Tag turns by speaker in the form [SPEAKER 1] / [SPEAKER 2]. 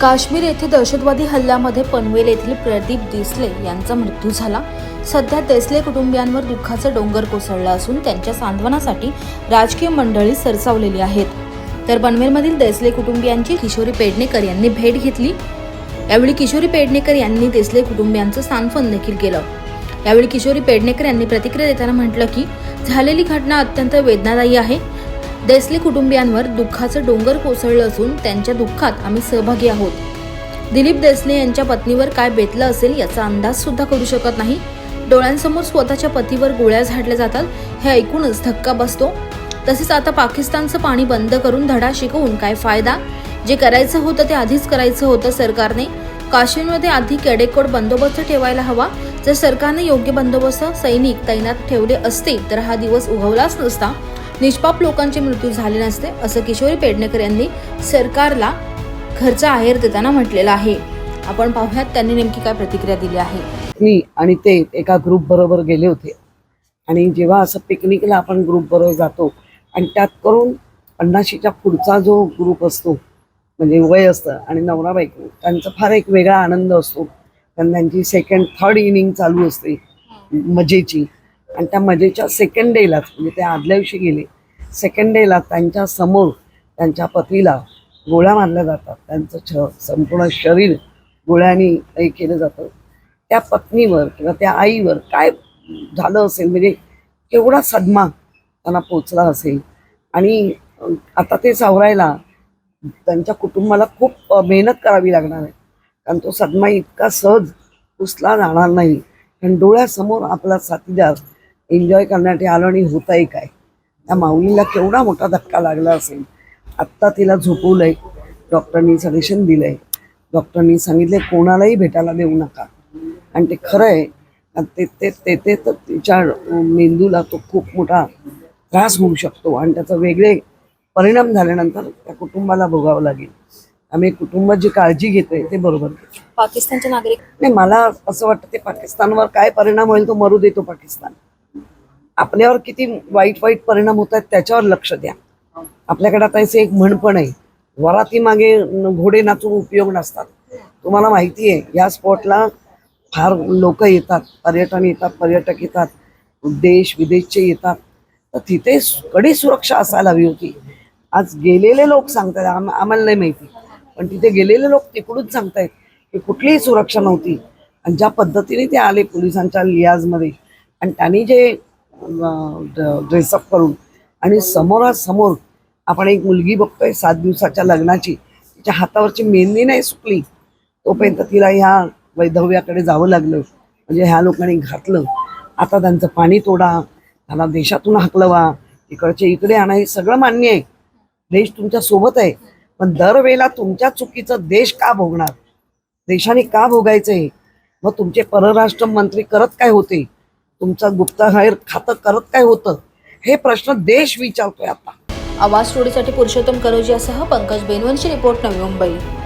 [SPEAKER 1] काश्मीर येथे दहशतवादी हल्ल्यामध्ये पनवेल येथील प्रदीप देसले यांचा मृत्यू झाला. सध्या देसले कुटुंबियांवर दुःखाचं डोंगर कोसळला असून त्यांच्या सांत्वनासाठी राजकीय मंडळी सरसावलेली आहेत. तर पनवेलमधील देसले कुटुंबियांची किशोरी पेडणेकर यांनी भेट घेतली. यावेळी किशोरी पेडणेकर यांनी देसले कुटुंबियांचं सांत्वन देखील केलं. यावेळी किशोरी पेडणेकर यांनी प्रतिक्रिया देताना म्हटलं की झालेली घटना अत्यंत वेदनादायी आहे. देसले कुटुंबियांवर दुःखाचं डोंगर कोसळलं असून त्यांच्या दुःखात आम्ही सहभागी आहोत. दिलीप देसले यांच्या पत्नीवर काय बेतलं असेल याचा अंदाज सुद्धा करू शकत नाही. डोळ्यांसमोर स्वतःच्या पतीवर गोळ्या झाडल्या जातात हे ऐकूनच धक्का बसतो. तसेच आता पाकिस्तानचं पाणी बंद करून धडा शिकवून काय फायदा? जे करायचं होतं ते आधीच करायचं होतं सरकारने. काश्मीरमध्ये आधी कॅडेकोड बंदोबस्त ठेवायला हवा. जर सरकारने योग्य बंदोबस्त सैनिक तैनात ठेवले असते तर हा दिवस उगवलाच नसता. निष्पाप लोकांचे मृत्यू झाले नसते असं किशोरी पेडणेकर यांनी सरकारला घरचा आहेर देताना म्हटलेलं आहे. आपण पाहूयात त्यांनी नेमकी काय प्रतिक्रिया दिली आहे.
[SPEAKER 2] मी आणि ते एका ग्रुप बरोबर गेले होते. आणि जेव्हा असं पिकनिकला आपण ग्रुप बरोबर जातो आणि त्यात करून पन्नाशीच्या पुढचा जो ग्रुप असतो म्हणजे वय असतं आणि नवरा बायको त्यांचा फार एक वेगळा आनंद असतो. कारण त्यांची सेकंड थर्ड इनिंग चालू असते मजेची. आणि त्या मजेच्या सेकंड डेलाच म्हणजे ते आदल्या दिवशी गेले. सेकंड डेला त्यांच्यासमोर त्यांच्या पतीला गोळ्या मारल्या जातात. त्यांचं छ संपूर्ण शरीर गोळ्यांनी हे केलं जातं. त्या पत्नीवर किंवा त्या आईवर काय झालं असेल म्हणजे केवढा सदमा त्यांना पोचला असेल. आणि आता ते सावरायला त्यांच्या कुटुंबाला खूप मेहनत करावी लागणार आहे. कारण तो सदमा इतका सहज पुसला जाणार नाही. कारण डोळ्यासमोर आपला साथीदार एन्जॉय करण्यासाठी आलो आणि होत आहे काय? त्या माऊलीला केवढा मोठा धक्का लागला असेल. आत्ता तिला झोपवलंय. डॉक्टरनी सजेशन दिलंय. डॉक्टरनी सांगितले कोणालाही भेटायला देऊ नका. आणि ते खरं आहे. ते ते ते ते तर तिच्या मेंदूला तो खूप मोठा त्रास होऊ शकतो. आणि त्याचा वेगळे परिणाम झाल्यानंतर त्या कुटुंबाला भोगावं लागेल. आम्ही कुटुंब जी काळजी घेतोय ते बरोबर
[SPEAKER 1] पाकिस्तानचे नागरिक.
[SPEAKER 2] नाही मला असं वाटतं ते पाकिस्तानवर काय परिणाम होईल तो मरू देतो पाकिस्तान. आपल्यावर किती वाईट वाईट परिणाम होत आहेत त्याच्यावर लक्ष द्या. आपल्याकडे आता असे एक म्हण पण आहे. वराती मागे घोडे नाचून उपयोग नसतात. तुम्हाला माहिती आहे या स्पॉटला फार लोक येतात पर्यटन येतात पर्यटक येतात देश विदेशचे येतात. तर तिथे कडी सुरक्षा असायला हवी होती. आज गेलेले लोक सांगतात आम आम्हाला नाही माहिती. पण तिथे गेलेले लोक तिकडून सांगतायत की कुठलीही सुरक्षा नव्हती. आणि ज्या पद्धतीने ते आले पोलिसांच्या लियाजमध्ये आणि त्यांनी जे ड्रेसअप करून. आणि समोरासमोर आपण एक मुलगी बघतोय सात दिवसाच्या लग्नाची. तिच्या हातावरची मेहंदी नाही सुकली. तोपर्यंत तिला ह्या वैधव्याकडे जावं लागलं. म्हणजे ह्या लोकांनी घातलं. आता त्यांचं पाणी तोडा. त्यांना देशातून हाकलवा. इकडचे इकडे आणा. हे सगळं मान्य आहे. देश तुमच्यासोबत आहे. पण दरवेळेला तुमच्या चुकीचं देश का भोगणार? देशाने का भोगायचंय? मग तुमचे परराष्ट्र मंत्री करत काय होते? तुमचा गुप्ताहेर खातं करत काय होतं? हे प्रश्न देश विचारतोय आता.
[SPEAKER 1] आवाज स्टोरीसाठी पुरुषोत्तम करोजियासह पंकज बेनवंशी रिपोर्ट नवी मुंबई.